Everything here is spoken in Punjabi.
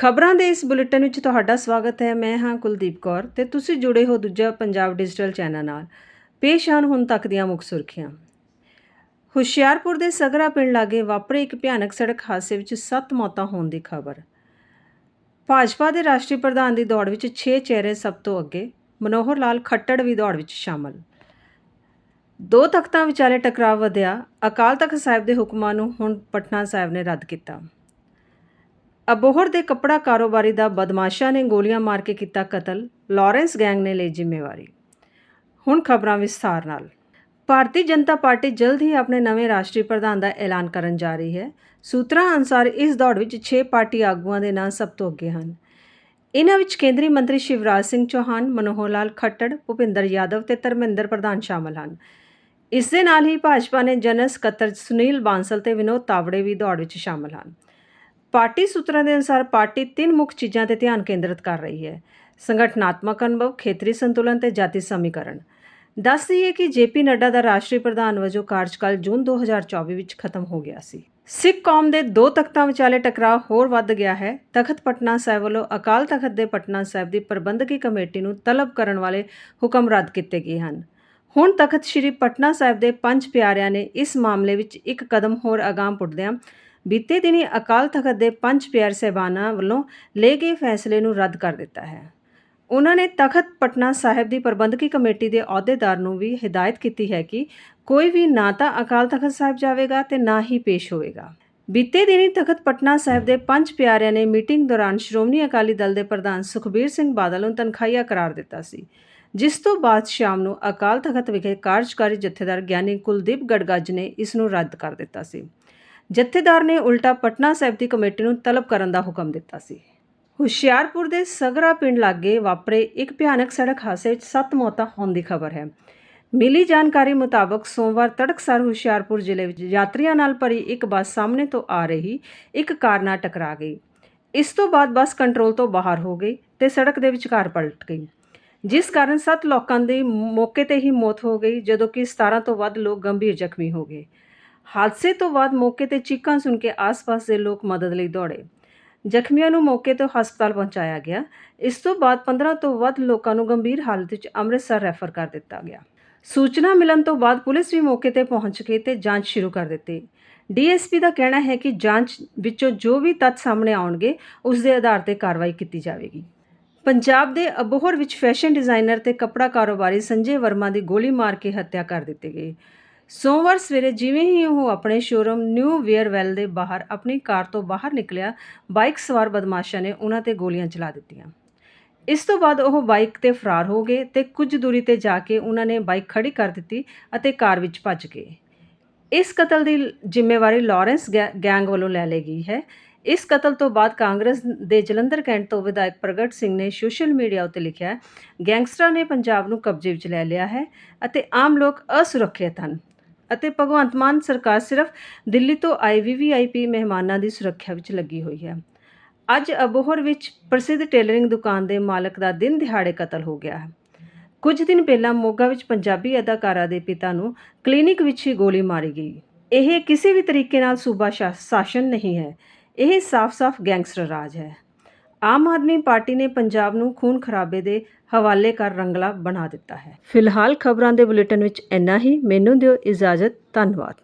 ਖਬਰਾਂ ਦੇ ਇਸ ਬੁਲੇਟਿਨ ਵਿੱਚ ਤੁਹਾਡਾ ਸਵਾਗਤ ਹੈ। ਮੈਂ ਹਾਂ ਕੁਲਦੀਪ ਕੌਰ ਤੇ ਤੁਸੀਂ ਜੁੜੇ ਹੋ ਦੂਜਾ ਪੰਜਾਬ ਡਿਜੀਟਲ ਚੈਨਲ ਨਾਲ। ਪੇਸ਼ ਹਨ ਹੁਣ ਤੱਕ ਦੀਆਂ ਮੁੱਖ ਸੁਰਖੀਆਂ। ਹੁਸ਼ਿਆਰਪੁਰ ਦੇ ਸਗਰਾ ਪਿੰਡ ਲਾਗੇ ਵਾਪਰੇ ਇੱਕ ਭਿਆਨਕ ਸੜਕ ਹਾਦਸੇ ਵਿੱਚ 7 ਮੌਤਾਂ ਹੋਣ ਦੀ ਖਬਰ। ਭਾਜਪਾ ਦੇ ਰਾਸ਼ਟਰੀ ਪ੍ਰਧਾਨ ਦੀ ਦੌੜ ਵਿੱਚ 6 ਚਿਹਰੇ ਸਭ ਤੋਂ ਅੱਗੇ, ਮਨੋਹਰ ਲਾਲ ਖੱਟੜ ਵੀ ਦੌੜ ਵਿੱਚ ਸ਼ਾਮਲ। ਦੋ ਤਖਤਾਂ ਵਿਚਾਲੇ ਟਕਰਾਅ ਵਧਿਆ। ਅਕਾਲ ਤਖਤ ਸਾਹਿਬ ਦੇ ਹੁਕਮਾਂ ਨੂੰ ਹੁਣ ਪਟਨਾ ਸਾਹਿਬ ਨੇ ਰੱਦ ਕੀਤਾ। ਅਬੋਹਰ ਦੇ ਕੱਪੜਾ ਕਾਰੋਬਾਰੀ ਦਾ ਬਦਮਾਸ਼ਾਂ ਨੇ ਗੋਲੀਆਂ ਮਾਰ ਕੇ ਕੀਤਾ ਕਤਲ, ਲਾਰੈਂਸ ਗੈਂਗ ਨੇ ਲਈ ਜ਼ਿੰਮੇਵਾਰੀ। ਹੁਣ ਖਬਰਾਂ ਵਿਸਥਾਰ ਨਾਲ। ਭਾਰਤੀ ਜਨਤਾ ਪਾਰਟੀ ਜਲਦ ਹੀ ਆਪਣੇ ਨਵੇਂ ਰਾਸ਼ਟਰੀ ਪ੍ਰਧਾਨ ਦਾ ਐਲਾਨ ਕਰਨ ਜਾ ਰਹੀ ਹੈ। ਸੂਤਰਾਂ ਅਨੁਸਾਰ ਇਸ ਦੌੜ ਵਿੱਚ 6 ਪਾਰਟੀ ਆਗੂਆਂ ਦੇ ਨਾਂ ਸਭ ਤੋਂ ਅੱਗੇ ਹਨ। ਇਹਨਾਂ ਵਿੱਚ ਕੇਂਦਰੀ ਮੰਤਰੀ ਸ਼ਿਵਰਾਜ ਸਿੰਘ ਚੌਹਾਨ, ਮਨੋਹਰ ਲਾਲ ਖੱਟੜ, ਭੁਪਿੰਦਰ ਯਾਦਵ ਤੇ ਧਰਮਿੰਦਰ ਪ੍ਰਧਾਨ ਸ਼ਾਮਲ ਹਨ। ਇਸ ਦੇ ਨਾਲ ਹੀ ਭਾਜਪਾ ਨੇ ਜਨਰਲ ਸਕੱਤਰ ਸੁਨੀਲ ਬਾਂਸਲ ਤੇ ਵਿਨੋਦ ਤਾਵੜੇ ਵੀ ਦੌੜ ਵਿੱਚ ਸ਼ਾਮਲ ਹਨ। ਪਾਰਟੀ ਸੂਤਰਾਂ ਦੇ ਅਨੁਸਾਰ ਪਾਰਟੀ ਤਿੰਨ ਮੁੱਖ ਚੀਜ਼ਾਂ ਤੇ ਧਿਆਨ ਕੇਂਦਰਿਤ ਕਰ ਰਹੀ ਹੈ। ਸੰਗਠਨਾਤਮਕ ਅਨੁਭਵ, ਖੇਤਰੀ ਸੰਤੁਲਨ ਤੇ ਜਾਤੀ ਸਮੀਕਰਨ। ਦੱਸ ਦਈਏ ਕਿ ਜੇਪੀ ਨੱਡਾ ਦਾ ਰਾਸ਼ਟਰੀ ਪ੍ਰਧਾਨ ਵਜੋਂ ਕਾਰਜਕਾਲ ਜੂਨ 2024 ਵਿੱਚ ਖਤਮ ਹੋ ਗਿਆ ਸੀ। ਸਿੱਖ ਕੌਮ ਦੇ ਦੋ ਤਖਤਾਂ ਵਿਚਾਲੇ ਟਕਰਾਅ ਹੋਰ ਵੱਧ ਗਿਆ ਹੈ। ਤਖਤ ਪਟਨਾ ਸਾਹਿਬ ਵੱਲੋਂ ਅਕਾਲ ਤਖਤ ਦੇ ਪਟਨਾ ਸਾਹਿਬ ਦੀ ਪ੍ਰਬੰਧਕੀ ਕਮੇਟੀ ਨੂੰ ਤਲਬ ਕਰਨ ਵਾਲੇ ਹੁਕਮ ਰੱਦ ਕੀਤੇ ਗਏ ਹਨ। ਹੁਣ ਤਖਤ ਸ੍ਰੀ ਪਟਨਾ ਸਾਹਿਬ ਦੇ ਪੰਜ ਪਿਆਰਿਆਂ ਨੇ ਇਸ ਮਾਮਲੇ ਵਿੱਚ ਇੱਕ ਕਦਮ ਹੋਰ ਅਗਾਂਹ ਪੁੱਟਦਿਆਂ ਬੀਤੇ ਦਿਨੀ ਅਕਾਲ ਤਖਤ ਦੇ ਪੰਜ ਪਿਆਰ ਸਹਿਬਾਨਾਂ ਵੱਲੋਂ ਲਏ ਗਏ ਫੈਸਲੇ ਨੂੰ ਰੱਦ ਕਰ ਦਿੱਤਾ ਹੈ। ਉਹਨਾਂ ਨੇ ਤਖਤ ਪਟਨਾ ਸਾਹਿਬ ਦੀ ਪ੍ਰਬੰਧਕੀ ਕਮੇਟੀ ਦੇ ਅਹੁਦੇਦਾਰ ਨੂੰ ਵੀ ਹਦਾਇਤ ਕੀਤੀ ਹੈ ਕਿ ਕੋਈ ਵੀ ਨਾ ਤਾਂ ਅਕਾਲ ਤਖਤ ਸਾਹਿਬ ਜਾਵੇਗਾ ਤੇ ਨਾ ਹੀ ਪੇਸ਼ ਹੋਵੇਗਾ। ਬੀਤੇ ਦਿਨੀ ਤਖਤ ਪਟਨਾ ਸਾਹਿਬ ਦੇ ਪੰਜ ਪਿਆਰਿਆਂ ਨੇ ਮੀਟਿੰਗ ਦੌਰਾਨ ਸ਼੍ਰੋਮਣੀ ਅਕਾਲੀ ਦਲ ਦੇ ਪ੍ਰਧਾਨ ਸੁਖਬੀਰ ਸਿੰਘ ਬਾਦਲ ਨੂੰ ਤਨਖਾਹੀਆ ਕਰਾਰ ਦਿੱਤਾ ਸੀ। ਜਿਸ ਤੋਂ ਬਾਅਦ ਸ਼ਾਮ ਨੂੰ ਅਕਾਲ ਤਖਤ ਵਿਖੇ ਕਾਰਜਕਾਰੀ ਜਥੇਦਾਰ ਗਿਆਨੀ ਕੁਲਦੀਪ ਗੜਗੱਜ ਨੇ ਇਸ ਨੂੰ ਰੱਦ ਕਰ ਦਿੱਤਾ ਸੀ। ਜਥੇਦਾਰ ਨੇ ਉਲਟਾ ਪਟਨਾ ਸਾਹਿਬ ਦੀ ਕਮੇਟੀ ਨੂੰ ਤਲਬ ਕਰਨ ਦਾ ਹੁਕਮ ਦਿੱਤਾ ਸੀ। ਹੁਸ਼ਿਆਰਪੁਰ ਦੇ ਸਗਰਾ ਪਿੰਡ ਲਾਗੇ ਵਾਪਰੇ ਇੱਕ ਭਿਆਨਕ ਸੜਕ ਹਾਦਸੇ 'ਚ 7 ਮੌਤਾਂ ਹੋਣ ਦੀ ਖਬਰ ਹੈ। ਮਿਲੀ ਜਾਣਕਾਰੀ ਮੁਤਾਬਕ ਸੋਮਵਾਰ ਤੜਕਸਾਰ ਹੁਸ਼ਿਆਰਪੁਰ ਜ਼ਿਲ੍ਹੇ ਵਿੱਚ ਯਾਤਰੀਆਂ ਨਾਲ ਭਰੀ ਇੱਕ ਬੱਸ ਸਾਹਮਣੇ ਤੋਂ ਆ ਰਹੀ ਇੱਕ ਕਾਰ ਨਾਲ ਟਕਰਾ ਗਈ। ਇਸ ਤੋਂ ਬਾਅਦ ਬੱਸ ਕੰਟਰੋਲ ਤੋਂ ਬਾਹਰ ਹੋ ਗਈ ਤੇ ਸੜਕ ਦੇ ਵਿਚਕਾਰ ਪਲਟ ਗਈ। ਜਿਸ ਕਾਰਨ 7 ਲੋਕਾਂ ਦੀ ਮੌਕੇ ਤੇ ਹੀ ਮੌਤ ਹੋ ਗਈ, ਜਦੋਂ ਕਿ 17 ਤੋਂ ਵੱਧ ਲੋਕ ਗੰਭੀਰ ਜ਼ਖਮੀ ਹੋ ਗਏ। ਹਾਦਸੇ ਤੋਂ ਬਾਅਦ ਮੌਕੇ ਤੇ ਚੀਕਾਂ ਸੁਣ ਕੇ ਆਸ-ਪਾਸ ਦੇ ਲੋਕ ਮਦਦ ਲਈ ਦੌੜੇ। ਜ਼ਖਮੀਆਂ ਨੂੰ ਮੌਕੇ ਤੋਂ ਹਸਪਤਾਲ ਪਹੁੰਚਾਇਆ ਗਿਆ। ਇਸ ਤੋਂ ਬਾਅਦ 15 ਤੋਂ ਵੱਧ ਲੋਕਾਂ ਨੂੰ ਗੰਭੀਰ ਹਾਲਤ ਵਿੱਚ ਅੰਮ੍ਰਿਤਸਰ ਰੈਫਰ ਕਰ ਦਿੱਤਾ ਗਿਆ। ਸੂਚਨਾ ਮਿਲਣ ਤੋਂ ਬਾਅਦ ਪੁਲਿਸ ਵੀ ਮੌਕੇ ਤੇ ਪਹੁੰਚ ਕੇ ਤੇ ਜਾਂਚ ਸ਼ੁਰੂ ਕਰ ਦਿੱਤੀ। ਡੀਐਸਪੀ ਦਾ ਕਹਿਣਾ ਹੈ ਕਿ ਜਾਂਚ ਵਿੱਚੋਂ ਜੋ ਵੀ ਤੱਥ ਸਾਹਮਣੇ ਆਉਣਗੇ, ਉਸ ਦੇ ਆਧਾਰ ਤੇ ਕਾਰਵਾਈ ਕੀਤੀ ਜਾਵੇਗੀ। ਪੰਜਾਬ ਦੇ ਅਬੋਹਰ ਵਿੱਚ ਫੈਸ਼ਨ ਡਿਜ਼ਾਈਨਰ ਤੇ ਕੱਪੜਾ ਕਾਰੋਬਾਰੀ ਸੰਜੇ ਵਰਮਾ ਦੀ ਗੋਲੀ ਮਾਰ ਕੇ ਹੱਤਿਆ ਕਰ ਦਿੱਤੀ ਗਈ। ਸੋਮਵਾਰ ਸਵੇਰੇ ਜਿਵੇਂ ਹੀ ਉਹ ਆਪਣੇ ਸ਼ੋਰੂਮ ਨਿਊ ਵੇਅਰਵੈਲ ਦੇ ਬਾਹਰ ਆਪਣੀ ਕਾਰ ਤੋਂ ਬਾਹਰ ਨਿਕਲਿਆ, ਬਾਈਕ ਸਵਾਰ ਬਦਮਾਸ਼ਾਂ ਨੇ ਉਹਨਾਂ ਤੇ ਗੋਲੀਆਂ ਚਲਾ ਦਿੱਤੀਆਂ। ਇਸ ਤੋਂ ਬਾਅਦ ਉਹ ਬਾਈਕ ਤੇ ਫਰਾਰ ਹੋ ਗਏ ਤੇ ਕੁਝ ਦੂਰੀ ਤੇ ਜਾ ਕੇ ਉਹਨਾਂ ਨੇ ਬਾਈਕ ਖੜੀ ਕਰ ਦਿੱਤੀ ਅਤੇ ਕਾਰ ਵਿੱਚ ਭੱਜ ਗਏ। ਇਸ ਕਤਲ ਦੀ ਜ਼ਿੰਮੇਵਾਰੀ ਲਾਰੈਂਸ ਗੈ- ਗੈਂਗ ਵੱਲੋਂ ਲੈ ਲਈ ਗਈ ਹੈ। ਇਸ ਕਤਲ ਤੋਂ ਬਾਅਦ ਕਾਂਗਰਸ ਦੇ ਜਲੰਧਰ ਕੈਂਟ ਤੋਂ ਵਿਧਾਇਕ ਪ੍ਰਗਟ ਸਿੰਘ ਨੇ ਸੋਸ਼ਲ ਮੀਡੀਆ ਉੱਤੇ ਲਿਖਿਆ, ਗੈਂਗਸਟਰਾਂ ਨੇ ਪੰਜਾਬ ਨੂੰ ਕਬਜ਼ੇ ਵਿੱਚ ਲੈ ਲਿਆ ਹੈ ਅਤੇ ਆਮ ਲੋਕ ਅਸੁਰੱਖਿਅਤ ਹਨ। ਅਤੇ ਭਗਵੰਤ ਮਾਨ ਸਰਕਾਰ ਸਿਰਫ ਦਿੱਲੀ ਤੋਂ ਆਏ ਵੀਵੀਆਈਪੀ ਮਹਿਮਾਨਾਂ ਦੀ ਸੁਰੱਖਿਆ ਵਿੱਚ ਲੱਗੀ ਹੋਈ ਹੈ। ਅੱਜ ਅਬੋਹਰ ਵਿੱਚ ਪ੍ਰਸਿੱਧ ਟੇਲਰਿੰਗ ਦੁਕਾਨ ਦੇ ਮਾਲਕ ਦਾ ਦਿਨ ਦਿਹਾੜੇ ਕਤਲ ਹੋ ਗਿਆ ਹੈ। ਕੁਝ ਦਿਨ ਪਹਿਲਾਂ ਮੋਗਾ ਵਿੱਚ ਪੰਜਾਬੀ ਅਦਾਕਾਰਾ ਦੇ ਪਿਤਾ ਨੂੰ ਕਲੀਨਿਕ ਵਿੱਚ ਹੀ ਗੋਲੀ ਮਾਰੀ ਗਈ। ਇਹ ਕਿਸੇ ਵੀ ਤਰੀਕੇ ਨਾਲ ਸੂਬਾ ਸ਼ਾ- ਸ਼ਾਸਨ ਨਹੀਂ ਹੈ। ਇਹ ਸਾਫ਼-ਸਾਫ਼ ਗੈਂਗਸਟਰ ਰਾਜ ਹੈ। ਆਮ ਆਦਮੀ ਪਾਰਟੀ ਨੇ ਪੰਜਾਬ ਨੂੰ ਖੂਨ ਖਰਾਬੇ ਦੇ ਹਵਾਲੇ ਕਰ ਰੰਗਲਾ ਬਣਾ ਦਿੱਤਾ ਹੈ। ਫਿਲਹਾਲ ਖਬਰਾਂ ਦੇ ਬੁਲੇਟਿਨ ਵਿੱਚ ਇੰਨਾ ਹੀ। ਮੈਨੂੰ ਦਿਓ ਇਜਾਜ਼ਤ। ਧੰਨਵਾਦ।